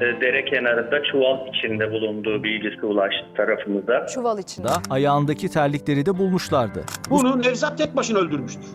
e, dere kenarında çuval içinde bulunduğu bilgisi ulaştı tarafımıza. Çuval içinde. Da ayağındaki terlikleri de bulmuşlardı. Bunu Nevzat tek başına öldürmüştür.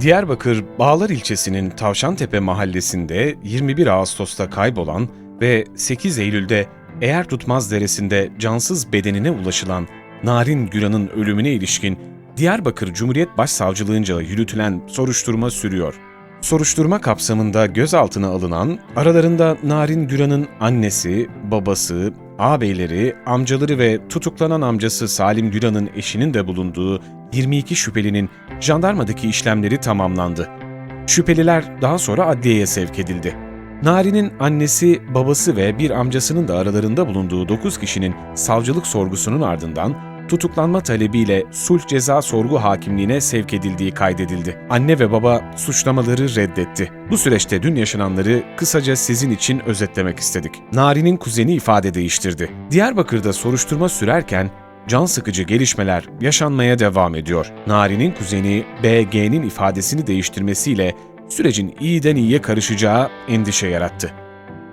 Diyarbakır Bağlar ilçesinin Tavşantepe mahallesinde 21 Ağustos'ta kaybolan ve 8 Eylül'de Eğer Tutmaz Deresi'nde cansız bedenine ulaşılan Narin Güran'ın ölümüne ilişkin Diyarbakır Cumhuriyet Başsavcılığınca yürütülen soruşturma sürüyor. Soruşturma kapsamında gözaltına alınan, aralarında Narin Güran'ın annesi, babası, ağabeyleri, amcaları ve tutuklanan amcası Salim Güran'ın eşinin de bulunduğu 22 şüphelinin jandarmadaki işlemleri tamamlandı. Şüpheliler daha sonra adliyeye sevk edildi. Nari'nin annesi, babası ve bir amcasının da aralarında bulunduğu 9 kişinin savcılık sorgusunun ardından tutuklanma talebiyle sulh ceza sorgu hakimliğine sevk edildiği kaydedildi. Anne ve baba suçlamaları reddetti. Bu süreçte dün yaşananları kısaca sizin için özetlemek istedik. Nari'nin kuzeni ifade değiştirdi. Diyarbakır'da soruşturma sürerken can sıkıcı gelişmeler yaşanmaya devam ediyor. Nari'nin kuzeni BG'nin ifadesini değiştirmesiyle sürecin iyiden iyiye karışacağı endişe yarattı.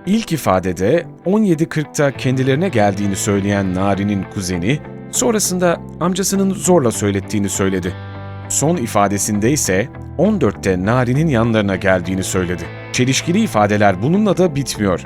İlk ifadede 17.40'ta kendilerine geldiğini söyleyen Nari'nin kuzeni, sonrasında amcasının zorla söylettiğini söyledi. Son ifadesinde ise 14'te Nari'nin yanlarına geldiğini söyledi. Çelişkili ifadeler bununla da bitmiyor.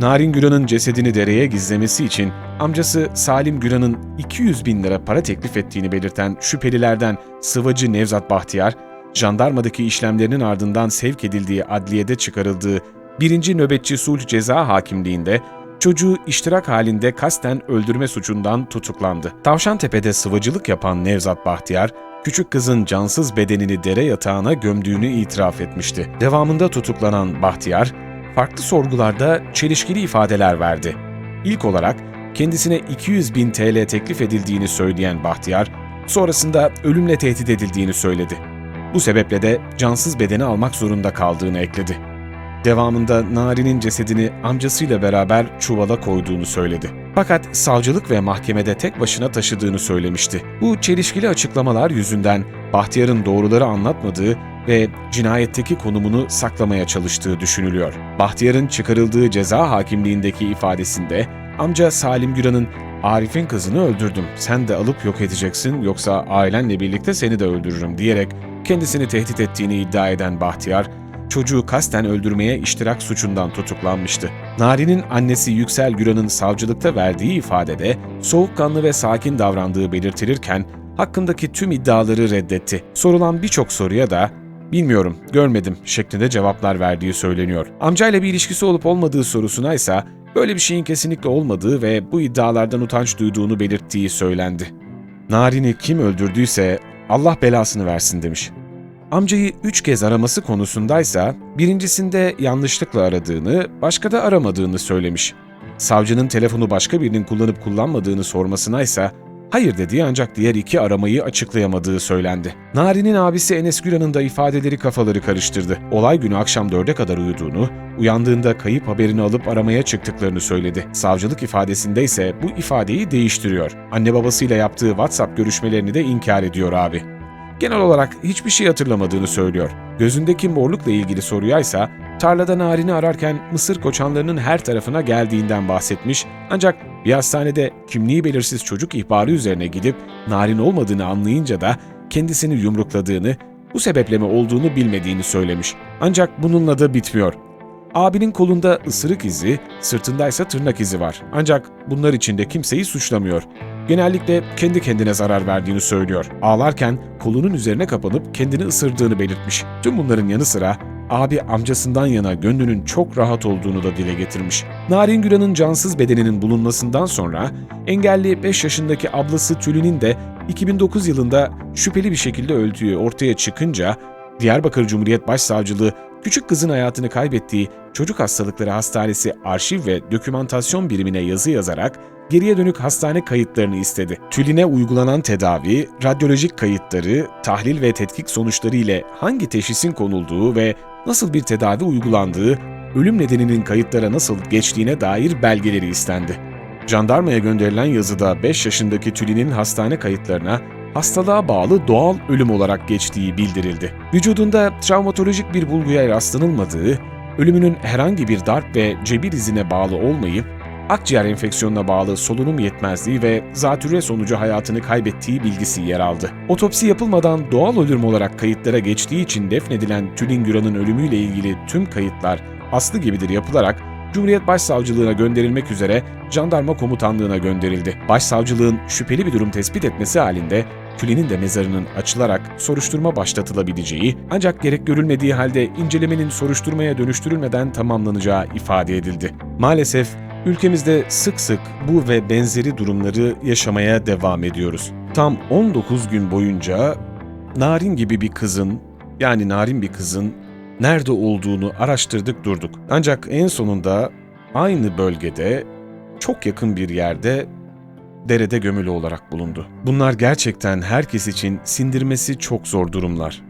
Narin Güran'ın cesedini dereye gizlemesi için amcası Salim Güran'ın 200 bin lira para teklif ettiğini belirten şüphelilerden Sıvacı Nevzat Bahtiyar, jandarmadaki işlemlerinin ardından sevk edildiği adliyede çıkarıldığı 1. Nöbetçi Sulh Ceza Hakimliğinde çocuğu iştirak halinde kasten öldürme suçundan tutuklandı. Tavşantepe'de sıvacılık yapan Nevzat Bahtiyar, küçük kızın cansız bedenini dere yatağına gömdüğünü itiraf etmişti. Devamında tutuklanan Bahtiyar, farklı sorgularda çelişkili ifadeler verdi. İlk olarak kendisine 200 bin TL teklif edildiğini söyleyen Bahtiyar, sonrasında ölümle tehdit edildiğini söyledi. Bu sebeple de cansız bedeni almak zorunda kaldığını ekledi. Devamında Nari'nin cesedini amcasıyla beraber çuvala koyduğunu söyledi. Fakat savcılık ve mahkemede tek başına taşıdığını söylemişti. Bu çelişkili açıklamalar yüzünden Bahtiyar'ın doğruları anlatmadığı ve cinayetteki konumunu saklamaya çalıştığı düşünülüyor. Bahtiyar'ın çıkarıldığı ceza hakimliğindeki ifadesinde amca Salim Güran'ın Arif'in kızını öldürdüm, sen de alıp yok edeceksin yoksa ailenle birlikte seni de öldürürüm diyerek kendisini tehdit ettiğini iddia eden Bahtiyar, çocuğu kasten öldürmeye iştirak suçundan tutuklanmıştı. Nari'nin annesi Yüksel Güran'ın savcılıkta verdiği ifadede soğukkanlı ve sakin davrandığı belirtilirken hakkındaki tüm iddiaları reddetti. Sorulan birçok soruya da bilmiyorum, görmedim şeklinde cevaplar verdiği söyleniyor. Amcayla bir ilişkisi olup olmadığı sorusuna ise böyle bir şeyin kesinlikle olmadığı ve bu iddialardan utanç duyduğunu belirttiği söylendi. Narin'i kim öldürdüyse Allah belasını versin demiş. Amcayı üç kez araması konusundaysa birincisinde yanlışlıkla aradığını, başka da aramadığını söylemiş. Savcının telefonu başka birinin kullanıp kullanmadığını sormasına ise hayır dediği ancak diğer iki aramayı açıklayamadığı söylendi. Nari'nin abisi Enes Güran'ın da ifadeleri kafaları karıştırdı. Olay günü akşam dörde kadar uyuduğunu, uyandığında kayıp haberini alıp aramaya çıktıklarını söyledi. Savcılık ifadesinde ise bu ifadeyi değiştiriyor. Anne babasıyla yaptığı WhatsApp görüşmelerini de inkar ediyor abi. Genel olarak hiçbir şey hatırlamadığını söylüyor. Gözündeki morlukla ilgili soruya ise tarlada narini ararken mısır koçanlarının her tarafına geldiğinden bahsetmiş ancak bir hastanede kimliği belirsiz çocuk ihbarı üzerine gidip narin olmadığını anlayınca da kendisini yumrukladığını, bu sebeple mi olduğunu bilmediğini söylemiş. Ancak bununla da bitmiyor. Abinin kolunda ısırık izi, sırtındaysa tırnak izi var. Ancak bunlar içinde kimseyi suçlamıyor. Genellikle kendi kendine zarar verdiğini söylüyor. Ağlarken kolunun üzerine kapanıp kendini ısırdığını belirtmiş. Tüm bunların yanı sıra abi amcasından yana gönlünün çok rahat olduğunu da dile getirmiş. Narin Güran'ın cansız bedeninin bulunmasından sonra engelli 5 yaşındaki ablası Tülin'in de 2009 yılında şüpheli bir şekilde öldüğü ortaya çıkınca Diyarbakır Cumhuriyet Başsavcılığı küçük kızın hayatını kaybettiği Çocuk Hastalıkları Hastanesi Arşiv ve Dokümantasyon Birimine yazı yazarak geriye dönük hastane kayıtlarını istedi. Tülin'e uygulanan tedavi, radyolojik kayıtları, tahlil ve tetkik sonuçları ile hangi teşhisin konulduğu ve nasıl bir tedavi uygulandığı, ölüm nedeninin kayıtlara nasıl geçtiğine dair belgeleri istendi. Jandarmaya gönderilen yazıda 5 yaşındaki Tülin'in hastane kayıtlarına hastalığa bağlı doğal ölüm olarak geçtiği bildirildi. Vücudunda travmatolojik bir bulguya rastlanılmadığı, ölümünün herhangi bir darp ve cebir izine bağlı olmayıp, akciğer enfeksiyonuna bağlı solunum yetmezliği ve zatürre sonucu hayatını kaybettiği bilgisi yer aldı. Otopsi yapılmadan doğal ölüm olarak kayıtlara geçtiği için defnedilen Tülin Güran'ın ölümüyle ilgili tüm kayıtlar aslı gibidir yapılarak Cumhuriyet Başsavcılığına gönderilmek üzere Jandarma Komutanlığına gönderildi. Başsavcılığın şüpheli bir durum tespit etmesi halinde Tülin'in de mezarının açılarak soruşturma başlatılabileceği ancak gerek görülmediği halde incelemenin soruşturmaya dönüştürülmeden tamamlanacağı ifade edildi. Maalesef ülkemizde sık sık bu ve benzeri durumları yaşamaya devam ediyoruz. Tam 19 gün boyunca Narin gibi bir kızın yani narin bir kızın nerede olduğunu araştırdık durduk. Ancak en sonunda aynı bölgede çok yakın bir yerde derede gömülü olarak bulundu. Bunlar gerçekten herkes için sindirmesi çok zor durumlar.